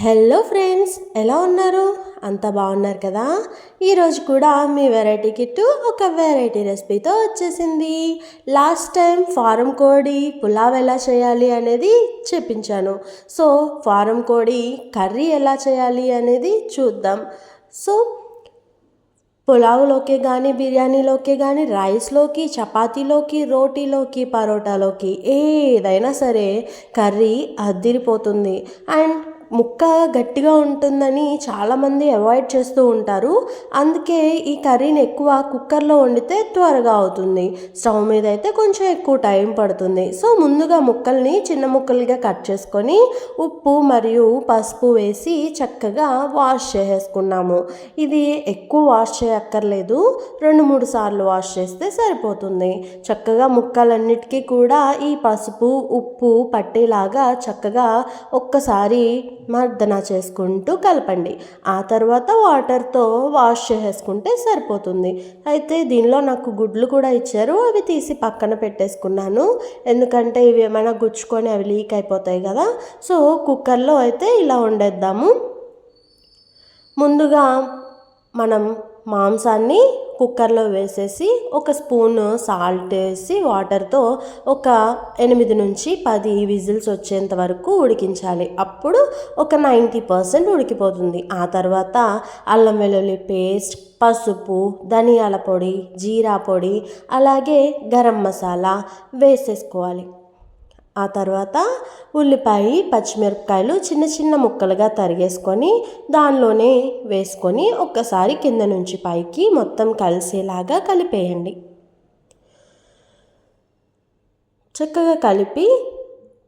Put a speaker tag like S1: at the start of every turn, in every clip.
S1: Hello friends ఎలా ఉన్నారు? అంతా బాగున్నారు కదా? ఈరోజు కూడా మీ వెరైటీ కిట్టు ఒక వెరైటీ రెసిపీతో వచ్చేసింది. లాస్ట్ టైం ఫారం కోడి పులావ్ ఎలా చేయాలి అనేది చెప్పించాను. సో ఫారం కోడి కర్రీ ఎలా చేయాలి అనేది చూద్దాం. సో పులావ్లోకి కానీ బిర్యానీలోకి కానీ రైస్లోకి చపాతీలోకి రోటీలోకి పరోటాలోకి ఏదైనా సరే కర్రీ అద్దిరిపోతుంది. అండ్ ముక్క గట్టిగా ఉంటుందని చాలామంది అవాయిడ్ చేస్తూ ఉంటారు. అందుకే ఈ కర్రీని ఎక్కువ కుక్కర్లో వండితే త్వరగా అవుతుంది. స్టవ్ మీద అయితే కొంచెం ఎక్కువ టైం పడుతుంది. సో ముందుగా ముక్కల్ని చిన్న ముక్కలుగా కట్ చేసుకొని ఉప్పు మరియు పసుపు వేసి చక్కగా వాష్ చేసేసుకున్నాము. ఇది ఎక్కువ వాష్ చేయక్కర్లేదు. రెండు మూడు సార్లు వాష్ చేస్తే సరిపోతుంది. చక్కగా ముక్కలన్నిటికీ కూడా ఈ పసుపు ఉప్పు పట్టేలాగా చక్కగా ఒక్కసారి మర్దన చేసుకుంటూ కలపండి. ఆ తర్వాత వాటర్తో వాష్ చేసేసుకుంటే సరిపోతుంది. అయితే దీనిలో నాకు గుడ్లు కూడా ఇచ్చారు. అవి తీసి పక్కన పెట్టేసుకున్నాను. ఎందుకంటే ఇవి ఏమైనా గుచ్చుకొని అవి లీక్ అయిపోతాయి కదా. సో కుక్కర్లో అయితే ఇలా వండేద్దాము. ముందుగా మనం మాంసాన్ని కుక్కర్లో వేసేసి ఒక స్పూన్ సాల్ట్ వేసి వాటర్తో ఒక ఎనిమిది నుంచి పది విజిల్స్ వచ్చేంత వరకు ఉడికించాలి. అప్పుడు ఒక నైంటీ పర్సెంట్ ఉడికిపోతుంది. ఆ తర్వాత అల్లం వెల్లుల్లి పేస్ట్ పసుపు ధనియాల పొడి జీరా పొడి అలాగే గరం మసాలా వేసేసుకోవాలి. ఆ తర్వాత ఉల్లిపాయ పచ్చిమిరపకాయలు చిన్న చిన్న ముక్కలుగా తరిగేసుకొని దానిలోనే వేసుకొని ఒక్కసారి కింద నుంచి పైకి మొత్తం కలిసేలాగా కలిపేయండి. చక్కగా కలిపి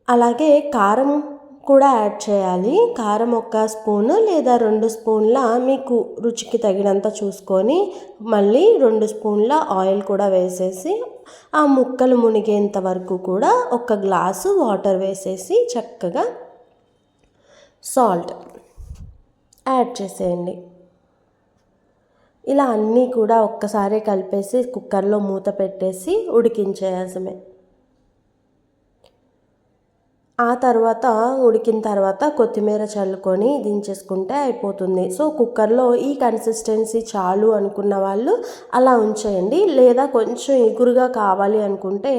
S1: అలాగే కారం కూడా యాడ్ చేయాలి. కారం ఒక స్పూను లేదా రెండు స్పూన్ల మీకు రుచికి తగినంత చూసుకొని మళ్ళీ రెండు స్పూన్ల ఆయిల్ కూడా వేసేసి ఆ ముక్కలు మునిగేంత వరకు కూడా ఒక గ్లాసు వాటర్ వేసేసి చక్కగా సాల్ట్ యాడ్ చేసేయండి. ఇలా అన్నీ కూడా ఒక్కసారి కలిపేసి కుక్కర్లో మూత పెట్టేసి ఉడికించేయాల్సమే ఆ తర్వాత ఉడికిన తర్వాత కొత్తిమీర చల్లుకొని దించేసుకుంటే అయిపోతుంది. సో కుక్కర్లో ఈ కన్సిస్టెన్సీ చాలు అనుకున్న వాళ్ళు అలా ఉంచేయండి. లేదా కొంచెం ఎగురుగా కావాలి అనుకుంటే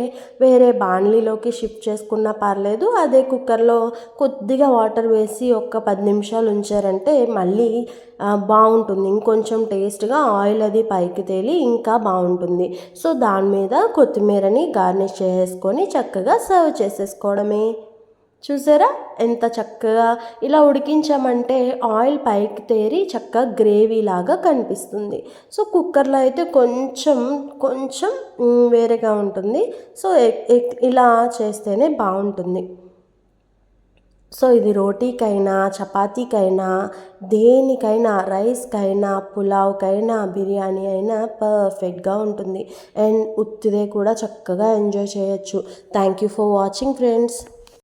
S1: వేరే బాణలీలోకి షిఫ్ట్ చేసుకున్నా పర్లేదు. అదే కుక్కర్లో కొద్దిగా వాటర్ వేసి ఒక పది నిమిషాలు ఉంచారంటే మళ్ళీ బాగుంటుంది. ఇంకొంచెం టేస్ట్గా ఆయిల్ అది పైకి తేలి ఇంకా బాగుంటుంది. సో దాని మీద కొత్తిమీరని గార్నిష్ చేసుకొని చక్కగా సర్వ్ చేసేసుకోవడమే. చూసారా? ఎంత చక్కగా ఇలా ఉడికించామంటే ఆయిల్ పైకి తేరి చక్కగా గ్రేవీ లాగా కనిపిస్తుంది. సో కుక్కర్లో అయితే కొంచెం కొంచెం వేరేగా ఉంటుంది. సో ఇలా చేస్తేనే బాగుంటుంది. సో ఇది రోటీకైనా చపాతీకైనా దేనికైనా రైస్కైనా పులావ్కైనా బిర్యానీ అయినా పర్ఫెక్ట్గా ఉంటుంది. అండ్ ఉత్తిదే కూడా చక్కగా ఎంజాయ్ చేయొచ్చు. Thank you for watching friends.